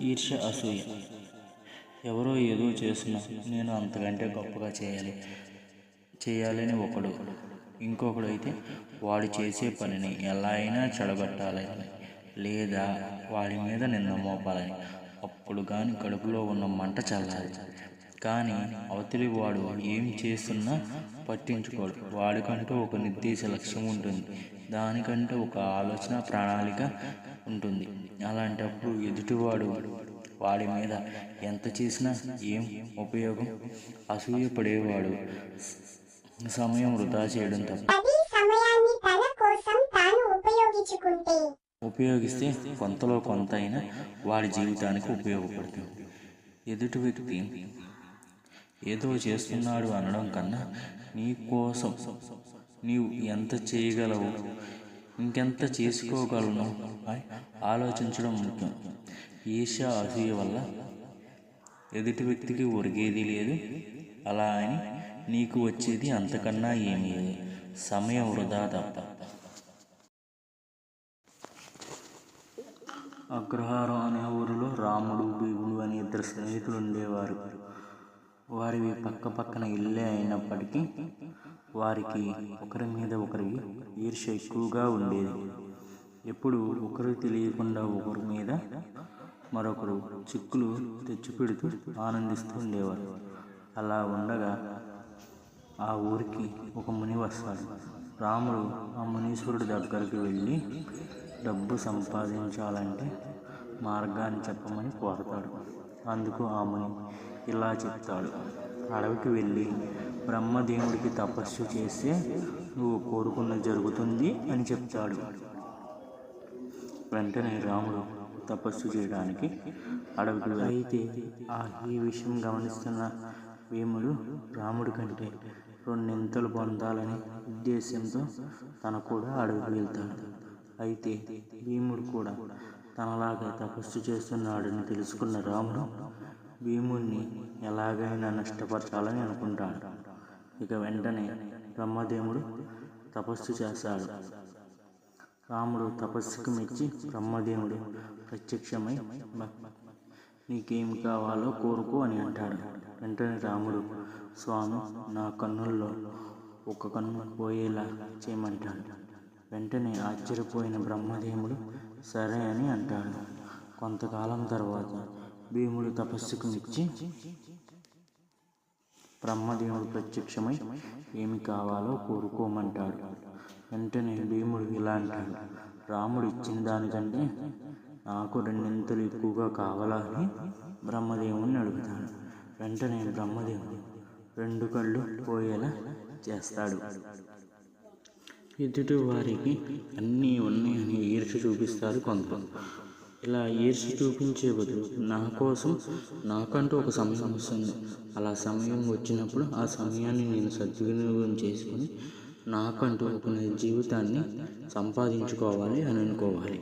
ఈర్ష్య అసూయ. ఎవరో ఏదో చేస్తున్నా నేను అంతకంటే గొప్పగా చేయాలి. చేయాలని ఒకడు. ఇంకొకడు అయితే వాడు చేసే పనిని ఎలా అయినా చెడగొట్టాలని లేదా వాడి మీద నిన్న మోపాలని అప్పుడు కానీ కడుపులో ఉన్న మంట చల్లాలి. కానీ అవతలి వాడు ఏం చేస్తున్నా పట్టించుకోడు. వాడికంటూ ఒక నిర్దేశ లక్ష్యం ఉంటుంది. దానికంటూ ఒక ఆలోచన ప్రణాళిక ఉంటుంది. అలాంటప్పుడు ఎదుటివాడు వాడి మీద ఎంత చేసినా ఏం ఉపయోగం? అసూయపడేవాడు సమయం వృధా చేయడం తప్ప. ఉపయోగిస్తే కొంతలో కొంత అయినా వాడి జీవితానికి ఉపయోగపడుతుంది. ఎదుటి వ్యక్తి ఏదో చేస్తున్నాడు అనడం కన్నా నీ కోసం నీవు ఎంత చేయగలవు? ఇంకెంత చేసుకోగలను? ఆలోచించడం ముఖ్యం. ఈర్ష్య అసూయ వల్ల ఎదుటి వ్యక్తికి ఒరిగేది లేదు. అలా అని నీకు వచ్చేది అంతకన్నా ఏమీ లేదు. సమయం వృధా తప్ప. అగ్రహారం అనే ఊరిలో రాముడు భీముడు అనే ఇద్దరు స్నేహితులు ఉండేవారు. వారివి పక్క పక్కన ఇల్లే అయినప్పటికీ వారికి ఒకరి మీద ఈర్ష ఎక్కువగా ఉండేది. ఎప్పుడు ఒకరు తెలియకుండా ఒకరి మీద మరొకరు చిక్కులు తెచ్చిపెడుతూ ఆనందిస్తూ ఉండేవారు. అలా ఉండగా ఆ ఊరికి ఒక ముని వస్తాడు. రాముడు ఆ మునీశ్వరుడి దగ్గరికి వెళ్ళి డబ్బు సంపాదించాలంటే మార్గాన్ని చెప్పమని కోరతాడు. అందుకు ఆ ముని ఇలా చెప్తాడు. అడవికి వెళ్ళి బ్రహ్మదేవుడికి తపస్సు చేస్తే నువ్వు కోరుకున్నది జరుగుతుంది అని చెప్తాడు. వెంటనే రాముడు తపస్సు చేయడానికి అడవికి అయితే ఆ ఈ విషయం గమనిస్తున్న భీముడు రాముడి కంటే రెండింతలు పొందాలని ఉద్దేశంతో తన కూడా అడవికి వెళ్తాడు. అయితే భీముడు కూడా తనలాగా తపస్సు చేస్తున్నాడని తెలుసుకున్న రాముడు భీముణ్ణి ఎలాగైనా నష్టపరచాలని అనుకుంటాడు. ఇక వెంటనే బ్రహ్మదేవుడు తపస్సు చేస్తాడు. రాముడు తపస్సుకు మెచ్చి బ్రహ్మదేవుడు ప్రత్యక్షమై నీకేం కావాలో కోరుకో అని అంటాడు. వెంటనే రాముడు స్వామి నా కన్నుల్లో ఒక కన్ను పోయేలా చేయమంటాడు. వెంటనే ఆశ్చర్యపోయిన బ్రహ్మదేవుడు సరే అని అంటాడు. కొంతకాలం తర్వాత భీముడు తపస్సుకు మెచ్చి బ్రహ్మదేవుడు ప్రత్యక్షమై ఏమి కావాలో కోరుకోమంటాడు. వెంటనే భీముడు ఇలా అంటాడు రాముడు ఇచ్చిన దానికంటే నాకు రెండింతలు ఎక్కువగా కావాలా అని బ్రహ్మదేవుని అడుగుతాడు. వెంటనే బ్రహ్మదేవుడు రెండు కళ్ళు పోయేలా చేస్తాడు. ఎదుటి వారికి అన్నీ ఉన్నాయని ఈర్ష చూపిస్తారు కొందరు ఇలా ఈర్ష్య చూపించే బదులు నా కోసం నాకంటూ ఒక సమయం వస్తుంది. అలా సమయం వచ్చినప్పుడు ఆ సమయాన్ని నేను సద్వినియోగం చేసుకుని నాకంటూ ఒక జీవితాన్ని సంపాదించుకోవాలి అని అనుకోవాలి.